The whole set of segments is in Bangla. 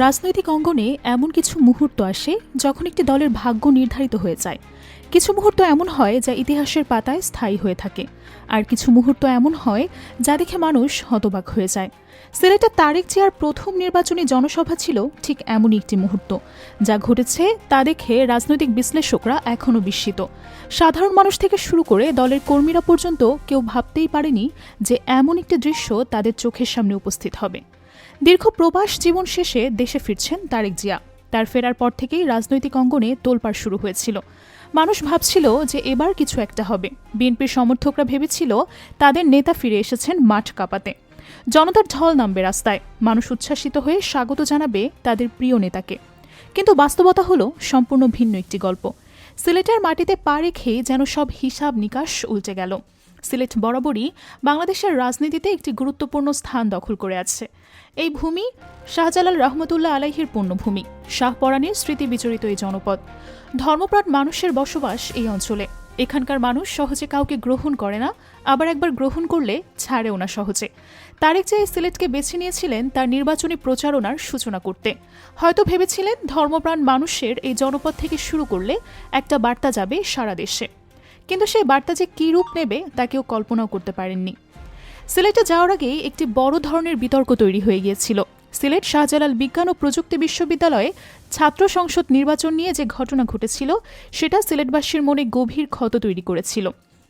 রাজনৈতিক অঙ্গনে এমন কিছু মুহূর্ত আসে যখন একটি দলের ভাগ্য নির্ধারিত হয়ে যায়। কিছু মুহূর্ত এমন হয় যা ইতিহাসের পাতায় স্থায়ী হয়ে থাকে, আর কিছু মুহূর্ত এমন হয় যা দেখে মানুষ হতবাক হয়ে যায়। সিলেটের তারেক জিয়ার প্রথম নির্বাচনী জনসভা ছিল ঠিক এমনই একটি মুহূর্ত, যা ঘটেছে তা দেখে রাজনৈতিক বিশ্লেষকরা এখনও বিস্মিত। সাধারণ মানুষ থেকে শুরু করে দলের কর্মীরা পর্যন্ত কেউ ভাবতেই পারেনি যে এমন একটি দৃশ্য তাদের চোখের সামনে উপস্থিত হবে। দীর্ঘ প্রবাস জীবন শেষে দেশে ফিরছেন তারেক জিয়া। তার ফেরার পর থেকেই রাজনৈতিক অঙ্গনে তোলপাড় শুরু হয়েছিল। মানুষ ভাবছিল যে এবার কিছু একটা হবে। বিএনপির সমর্থকরা ভেবেছিল তাদের নেতা ফিরে এসেছেন মাঠ কাঁপাতে। জনতার ঢল নামবে রাস্তায়। মানুষ উচ্ছ্বাসিত হয়ে স্বাগত জানাবে তাদের প্রিয় নেতাকে। কিন্তু বাস্তবতা হলো সম্পূর্ণ ভিন্ন একটি গল্প। সিলেটের মাটিতে পা রেখে যেন সব হিসাব নিকাশ উল্টে গেল। সিলেট বরাবরই বাংলাদেশের রাজনীতিতে একটি গুরুত্বপূর্ণ স্থান দখল করে আছে। এই ভূমি শাহজালাল রহমতুল্লাহ আলাইহির পুণ্যভূমি শাহপরাণীর স্মৃতি বিচরিত এই জনপদ। ধর্মপ্রাণ মানুষের বসবাস এই অঞ্চলে। এখানকার মানুষ সহজে কাউকে গ্রহণ করে না, আবার একবার গ্রহণ করলে ছাড়েও না সহজে। তারেক যে সিলেটকে বেছে নিয়েছিলেন, তার নির্বাচনী প্রচারণার সূচনা করতে। হয়তো ভেবেছিলেন ধর্মপ্রাণ মানুষের এই জনপদ থেকে শুরু করলে একটা বার্তা যাবে সারা দেশে। কিন্তু সেই বার্তা যে কী রূপ নেবে তা কেউ কল্পনাও করতে পারেননি। সিলেটে যাওয়ার আগেই একটি বড় ধরনের বিতর্ক তৈরি হয়ে গিয়েছিল। সিলেট শাহজালাল বিজ্ঞান ও প্রযুক্তি বিশ্ববিদ্যালয়ে ছাত্র সংসদ নির্বাচন নিয়ে যে ঘটনা ঘটেছিল, সেটা সিলেটবাসীর মনে গভীর ক্ষত তৈরি করেছিল।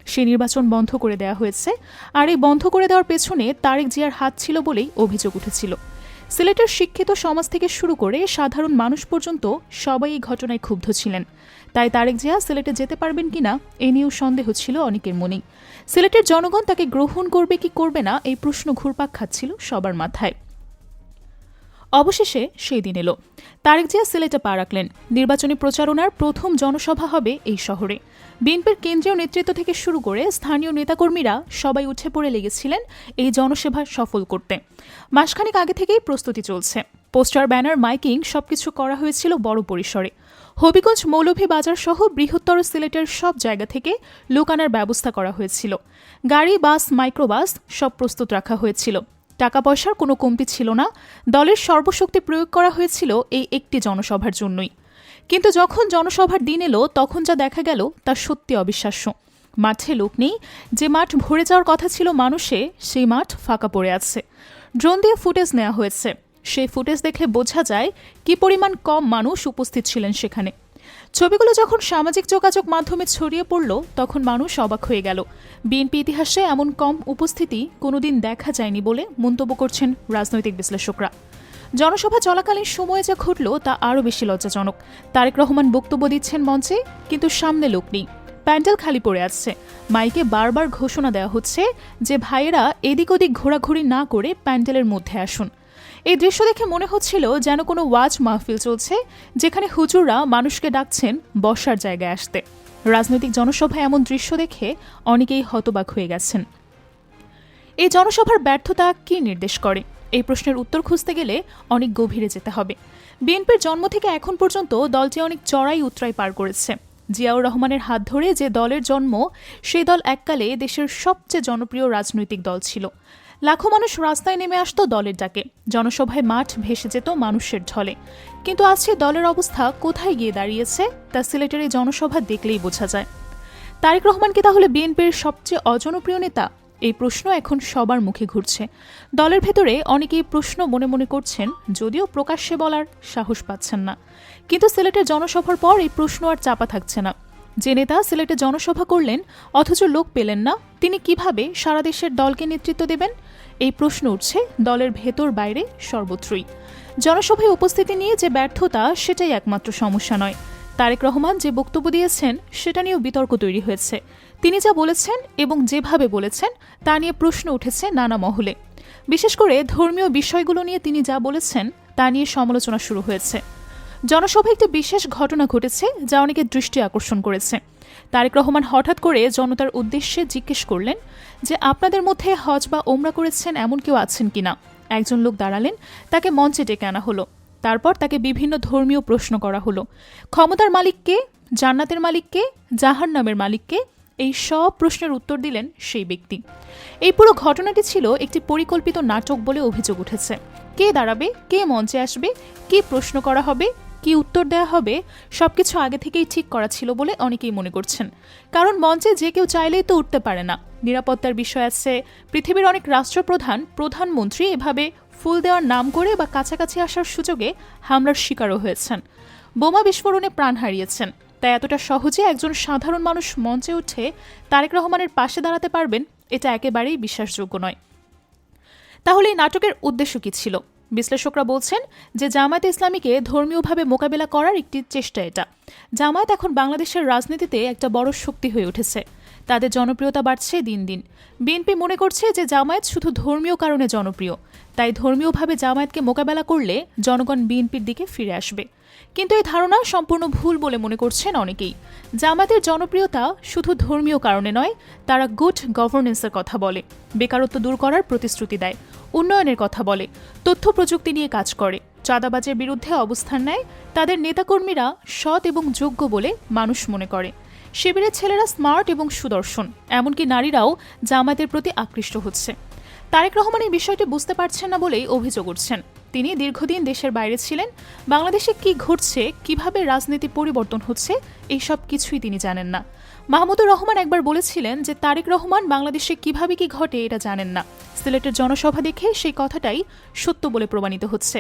সে নির্বাচন বন্ধ করে দেওয়া হয়েছে, আর এই বন্ধ করে দেওয়ার পেছনে তারেক জিয়ার হাত ছিল বলেই অভিযোগ উঠেছিল। সিলেটের শিক্ষিত সমাজ থেকে শুরু করে সাধারণ মানুষ পর্যন্ত সবাই এই ঘটনায় ক্ষুব্ধ ছিলেন। তাই তারেক জিয়া সিলেটে যেতে পারবেন কিনা, এ নিয়েও সন্দেহ ছিল অনেকের মনেই। সিলেটের জনগণ তাকে গ্রহণ করবে কি করবে না, এই প্রশ্ন ঘুরপাক খাচ্ছিল সবার মাথায়। অবশেষে সেই দিন এলো। তারেক জিয়া সিলেটে পা রাখলেন। নির্বাচনী প্রচারণার প্রথম জনসভা হবে এই শহরে। বিএনপির কেন্দ্রীয় নেতৃত্ব থেকে শুরু করে স্থানীয় নেতাকর্মীরা সবাই উঠে পড়ে লেগেছিলেন এই জনসভা সফল করতে। মাসখানেক আগে থেকেই প্রস্তুতি চলছে। পোস্টার, ব্যানার, মাইকিং সবকিছু করা হয়েছিল বড় পরিসরে। হবিগঞ্জ মৌলভী বাজার সহ বৃহত্তর সিলেটের সব জায়গা থেকে লোক আনার ব্যবস্থা করা হয়েছিল। গাড়ি, বাস, মাইক্রোবাস সব প্রস্তুত রাখা হয়েছিল। টাকা পয়সার কোনো কমতি ছিল না। দলের সর্বশক্তি প্রয়োগ করা হয়েছিল এই একটি জনসভার জন্যই। কিন্তু যখন জনসভার দিন এলো, তখন যা দেখা গেল, তা সত্যি অবিশ্বাস্য। মাঠে লোক নেই, যে মাঠ ভরে যাওয়ার কথা ছিল মানুষে, সেই মাঠ ফাঁকা পড়ে আছে। ড্রোন দিয়ে ফুটেজ নেওয়া হয়েছে। সেই ফুটেজ দেখে বোঝা যায়, কি পরিমাণ কম মানুষ উপস্থিত ছিলেন সেখানে। ছবিগুলো যখন সামাজিক যোগাযোগ মাধ্যমে ছড়িয়ে পড়ল, তখন মানুষ অবাক হয়ে গেল। বিএনপি ইতিহাসে এমন কম উপস্থিতি কোনোদিন দেখা যায়নি বলে মন্তব্য করছেন রাজনৈতিক বিশ্লেষকরা। জনসভা চলাকালীন সময়ে যা ঘটল, তা আরও বেশি লজ্জাজনক। তারেক রহমান বক্তব্য দিচ্ছেন মঞ্চে, কিন্তু সামনে লোক নেই। প্যান্ডেল খালি পড়ে আসছে। মাইকে বারবার ঘোষণা দেওয়া হচ্ছে যে ভাইয়েরা এদিক ওদিক ঘোরাঘুরি না করে প্যান্ডেলের মধ্যে আসুন। এই দৃশ্য দেখে মনে হচ্ছিল যেন কোনো ওয়াজ মাহফিল চলছে, যেখানে হুজুররা মানুষকে ডাকছেন বসার জায়গায় আসতে। রাজনৈতিক জনসভায় এমন দৃশ্য দেখে অনেকেই হতবাক হয়ে গেছেন। এই জনসভার ব্যর্থতা কি নির্দেশ করে? এই প্রশ্নের উত্তর খুঁজতে গেলে অনেক গভীরে যেতে হবে। বিএনপির জন্ম থেকে এখন পর্যন্ত দলটি অনেক চড়াই উতরাই পার করেছে। জিয়াউর রহমানের হাত ধরে যে দলের জন্ম সেই দল এককালে দেশের সবচেয়ে জনপ্রিয় রাজনৈতিক দল ছিল। লাখো মানুষ রাস্তায় নেমে আসতো দলের ডাকে। জনসভায় মাঠ ভেসে যেত মানুষের ঢলে। কিন্তু আজ সে দলের অবস্থা কোথায় গিয়ে দাঁড়িয়েছে, তা সিলেটের এই জনসভা দেখলেই বোঝা যায়। তারেক রহমান কি তাহলে বিএনপির সবচেয়ে অজনপ্রিয় নেতা? এই প্রশ্ন এখন সবার মুখে ঘুরছে। দলের ভেতরে অনেকেই প্রশ্ন মনে মনে করছেন, যদিও প্রকাশ্যে বলার সাহস পাচ্ছেন না। কিন্তু সিলেটের জনসভার পর এই প্রশ্ন আর চাপা থাকছে না। যে নেতা সিলেটে জনসভা করলেন, অথচ লোক পেলেন না, তিনি কীভাবে সারা দেশের দলকে নেতৃত্ব দেবেন? এই প্রশ্ন উঠছে দলের ভেতর বাইরে সর্বত্রই। জনসভায় উপস্থিতি নিয়ে যে ব্যর্থতা, সেটাই একমাত্র সমস্যা নয়। তারেক রহমান যে বক্তব্য দিয়েছেন, সেটা নিয়েও বিতর্ক তৈরি হয়েছে। তিনি যা বলেছেন এবং যেভাবে বলেছেন, তা নিয়ে প্রশ্ন উঠেছে নানা মহলে। বিশেষ করে ধর্মীয় বিষয়গুলো নিয়ে তিনি যা বলেছেন, তা নিয়ে সমালোচনা শুরু হয়েছে। জনসভায় একটি বিশেষ ঘটনা ঘটেছে, যা অনেকের দৃষ্টি আকর্ষণ করেছে। তারেক রহমান হঠাৎ করে জনতার উদ্দেশ্যে জিজ্ঞেস করলেন যে আপনাদের মধ্যে হজ বা ওমরা করেছেন এমন কেউ আছেন কিনা। একজন লোক দাঁড়ালেন, তাকে মঞ্চে ডেকে আনা হলো। তারপর তাকে বিভিন্ন ধর্মীয় প্রশ্ন করা হলো। ক্ষমতার মালিককে জান্নাতের মালিককে জাহার নামের মালিককে এই সব প্রশ্নের উত্তর দিলেন সেই ব্যক্তি। এই পুরো ঘটনাটি ছিল একটি পরিকল্পিত নাটক বলে অভিযোগ উঠেছে। কে দাঁড়াবে? কে মঞ্চে আসবে? কি প্রশ্ন করা হবে? কি উত্তর দেওয়া হবে? সবকিছু আগে থেকেই ঠিক করা ছিল বলে অনেকেই মনে করছেন। কারণ মঞ্চে যে কেউ চাইলেই তো উঠতে পারে না। নিরাপত্তার বিষয় আছে। পৃথিবীর অনেক রাষ্ট্রপ্রধান, প্রধানমন্ত্রী এভাবে ফুল দেওয়ার নাম করে বা কাছাকাছি আসার সুযোগে হামলার শিকারও হয়েছেন। বোমা বিস্ফোরণে প্রাণ হারিয়েছেন। তাই এতটা সহজে একজন সাধারণ মানুষ মঞ্চে উঠে তারেক রহমানের পাশে দাঁড়াতে পারবেন, এটা একেবারেই বিশ্বাসযোগ্য নয়। তাহলে এই নাটকের উদ্দেশ্য কি ছিল? বিশ্লেষকরা বলছেন যে জামায়াত ইসলামীকে ধর্মীয়ভাবে মোকাবেলা করার একটি চেষ্টা এটা। জামায়াত এখন বাংলাদেশের রাজনীতিতে একটা বড় শক্তি হয়ে উঠেছে। তাদের জনপ্রিয়তা বাড়ছে দিন দিন। বিএনপি মনে করছে যে জামায়াত শুধু ধর্মীয় কারণে জনপ্রিয়। তাই ধর্মীয়ভাবে জামায়াতকে মোকাবেলা করলে জনগণ বিএনপির দিকে ফিরে আসবে। কিন্তু এই ধারণা সম্পূর্ণ ভুল বলে মনে করছেন অনেকেই। জামায়াতের জনপ্রিয়তা শুধু ধর্মীয় কারণে নয়, তারা গুড গভর্নেন্সের কথা বলে, বেকারত্ব দূর করার প্রতিশ্রুতি দেয়, উন্নয়নের কথা বলে, তথ্য প্রযুক্তি নিয়ে কাজ করে, চাঁদাবাজের বিরুদ্ধে অবস্থান নেয়, তাদের নেতাকর্মীরা সৎ এবং যোগ্য বলে মানুষ মনে করে। শিবিরের ছেলেরা স্মার্ট এবং সুদর্শন, এমনকি নারীরাও জামায়াতের প্রতি আকৃষ্ট হচ্ছে। তারেক রহমান এই বিষয়টি বুঝতে পারছেন না বলেই অভিযোগ উঠছেন। তিনি দীর্ঘদিন দেশের বাইরে ছিলেন, বাংলাদেশে কি ঘটছে, কীভাবে রাজনীতি পরিবর্তন হচ্ছে এই সব কিছুই তিনি জানেন না। মাহমুদুর রহমান একবার বলেছিলেন যে তারেক রহমান বাংলাদেশে কীভাবে কি ঘটে এটা জানেন না। সিলেটের জনসভা দেখে সেই কথাটাই সত্য বলে প্রমাণিত হচ্ছে।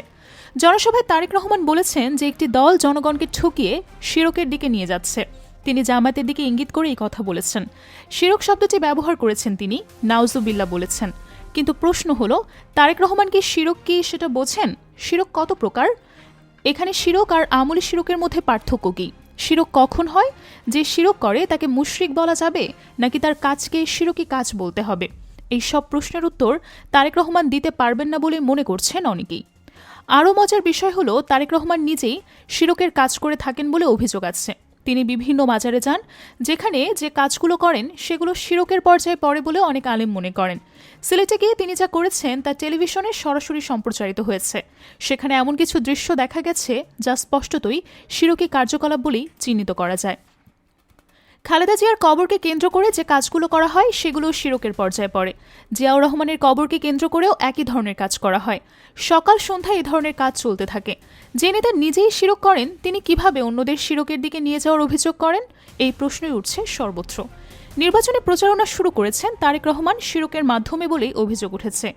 জনসভায় তারেক রহমান বলেছেন যে একটি দল জনগণকে ঠকিয়ে শিরকের দিকে নিয়ে যাচ্ছে। তিনি জামাতের দিকে ইঙ্গিত করে এই কথা বলেছেন। শিরক শব্দটি ব্যবহার করেছেন তিনি নাউজুবিল্লা বলেছেন। কিন্তু প্রশ্ন হলো, তারেক রহমান কি শিরক কি সেটা বোঝেন? শিরক কত প্রকার? এখানে শিরক আর আমলি শিরকের মধ্যে পার্থক্য কি? শিরক কখন হয়? যে শিরক করে, তাকে মুশরিক বলা যাবে, নাকি তার কাজকে শিরকি কাজ বলতে হবে? এই সব প্রশ্নের উত্তর তারেক রহমান দিতে পারবেন না বলে মনে করছেন অনেকেই। আরও মজার বিষয় হলো, তারেক রহমান নিজেই শিরকের কাজ করে থাকেন বলে অভিযোগ আছে। তিনি বিভিন্ন বাজারে যান, যেখানে যে কাজগুলো করেন সেগুলো শিরকের পর্যায়ে পড়ে বলে অনেক আলেম মনে করেন। সিলেটে গিয়ে তিনি যা করেছেন তা টেলিভিশনে সরাসরি সম্প্রচারিত হয়েছে। সেখানে এমন কিছু দৃশ্য দেখা গেছে যা স্পষ্টতই শিরকি কার্যকলাপ বলেই চিহ্নিত করা যায়। খালেদা জিয়ার কবরকে কেন্দ্র করে যে কাজগুলো করা হয়, সেগুলো শিরকের পর্যায়ে পড়ে। জিয়াউর রহমানের কবরকে কেন্দ্র করেও একই ধরনের কাজ করা হয়। সকাল সন্ধ্যায় এই ধরনের কাজ চলতে থাকে। যে নেতা নিজেই শিরক করেন, তিনি কীভাবে অন্যদের শিরকের দিকে নিয়ে যাওয়ার অভিযোগ করেন, এই প্রশ্নই উঠছে সর্বত্র। নির্বাচনে প্রচারণা শুরু করেছেন তারেক রহমান শিরকের মাধ্যমে বলেই অভিযোগ উঠেছে।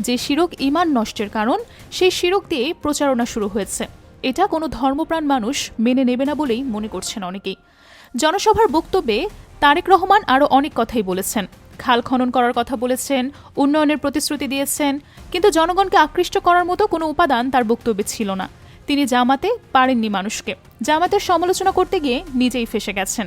যে শিরক ইমান নষ্টের কারণ, সেই শিরক দিয়ে প্রচারণা শুরু হয়েছে। এটা কোনো ধর্মপ্রাণ মানুষ মেনে নেবে না বলেই মনে করছেন অনেকেই। জনসভার বক্তব্যে তারেক রহমান আরও অনেক কথাই বলেছেন। খাল খনন করার কথা বলেছেন, উন্নয়নের প্রতিশ্রুতি দিয়েছেন, কিন্তু জনগণকে আকৃষ্ট করার মতো কোনো উপাদান তার বক্তব্যে ছিল না। তিনি জামাতে পারেননি মানুষকে। জামাতের সমালোচনা করতে গিয়ে নিজেই ফেসে গেছেন।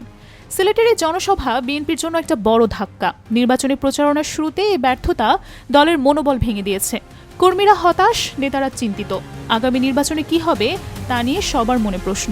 সিলেটের এই জনসভা বিএনপির জন্য একটা বড় ধাক্কা। নির্বাচনী প্রচারণার শুরুতে এই ব্যর্থতা দলের মনোবল ভেঙে দিয়েছে। কর্মীরা হতাশ, নেতারা চিন্তিত। আগামী নির্বাচনে কি হবে, তা নিয়ে সবার মনে প্রশ্ন।